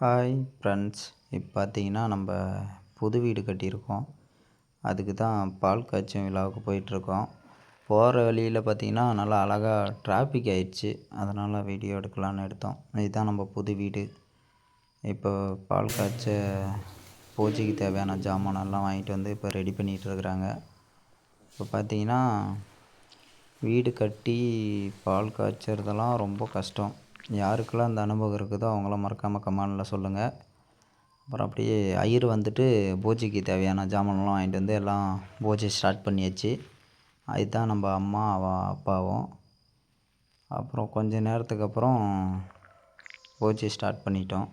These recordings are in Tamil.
ஹாய் ஃப்ரெண்ட்ஸ் இப்போ பார்த்தீங்கன்னா நம்ம புது வீடு கட்டியிருக்கோம். அதுக்கு தான் பால் காய்ச்சும் விழாவுக்கு போயிட்டுருக்கோம். போகிற வழியில் பார்த்தீங்கன்னா நல்லா அழகாக டிராஃபிக் ஆயிடுச்சு. அதனால் வீடியோ எடுக்கலான்னு எடுத்தோம். இதுதான் நம்ம புது வீடு. இப்போ பால் காய்ச்ச பூஜைக்கு தேவையான ஜாமானெல்லாம் வாங்கிட்டு வந்து இப்போ ரெடி பண்ணிகிட்டு இருக்கிறாங்க. இப்போ பார்த்தீங்கன்னா வீடு கட்டி பால் காய்ச்சறதெல்லாம் ரொம்ப கஷ்டம். யாருக்கெல்லாம் அந்த அனுபவம் இருக்குதோ அவங்களாம் மறக்காமல் கமெண்டில் சொல்லுங்கள் அப்புறம் அப்படியே ஐயர் வந்துட்டு பூஜைக்கு தேவையான ஜாமான்லாம் வாங்கிட்டு வந்து எல்லாம் பூஜை ஸ்டார்ட் பண்ணியாச்சு. அதுதான் நம்ம அம்மா அப்பாவும். அப்புறம் கொஞ்ச நேரத்துக்கு அப்புறம் பூஜை ஸ்டார்ட் பண்ணிட்டோம்.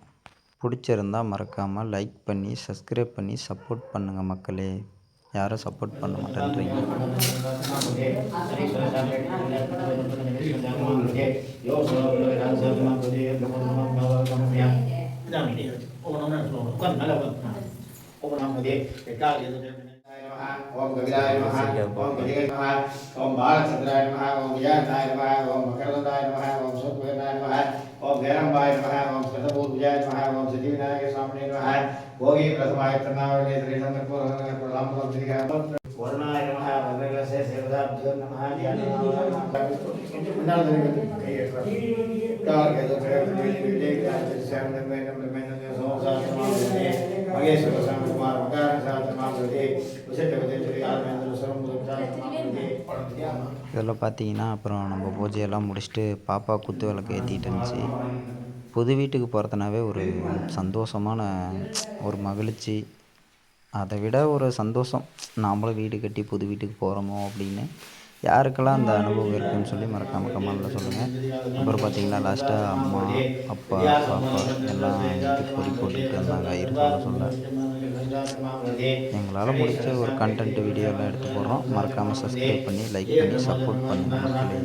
பிடிச்சிருந்தா மறக்காமல் லைக் பண்ணி சப்ஸ்கிரைப் பண்ணி சப்போர்ட் பண்ணுங்கள் மக்களே. யாரும் சப்போர்ட் பண்ண மாட்டேன்றீங்க. ஓம் கவிதாய நமஹ ஓம் கவிதாய நமஹ ஓம் பாலச்சந்திராய நமஹ ஓம் விஜயாந்தாய நமஹ ஓம் மகரந்தாய நமஹ ஓம் சோத்வேதாய நமஹ ஓம் வேரம்பாய நமஹ ஓம் ஸ்கதபூர்விஜாய நமஹ ஓம் சித்திவிநாயக சுவாமினே நமஹ போகி பிரதமாய திருநாவலே ஸ்ரீ சந்திரபூர பிரதாம்பரம் ஸ்ரீகாரம் வருணாய நமஹ வர்ணகலசே சேவதாப்ஜோ நமஹ தியானநாம நமஹ மகேஸ்வர சாமகுமார் மகார சாத்திரமாபதி இதில் பார்த்தீங்கன்னா அப்புறம் நம்ம பூஜையெல்லாம் முடிச்சுட்டு பாப்பா குத்து விளக்கு ஏற்றிட்டு இருந்துச்சு புது வீட்டுக்கு போகிறதுனாவே ஒரு சந்தோஷமான ஒரு மகிழ்ச்சி. அதை விட ஒரு சந்தோஷம் நாமளும் வீடு கட்டி புது வீட்டுக்கு போகிறோமோ அப்படின்னு யாருக்கெல்லாம் அந்த அனுபவம் இருக்குன்னு சொல்லி மறக்காமல் கமெண்டில் சொல்லுங்கள் அப்புறம் பார்த்தீங்கன்னா லாஸ்ட்டாக அம்மா அப்பா பாப்பா எல்லாம் வீட்டுக்கு பொறி போட்டுட்டு இருந்தாங்க இருக்காங்க சொல்ல எங்களால் முடிச்ச ஒரு கண்டென்ட் வீடியோலாம் எடுத்து போடுறோம் மறக்காமல் சப்ஸ்கிரைப் பண்ணி லைக் பண்ணி சப்போர்ட் பண்ணுங்கள் மக்களே.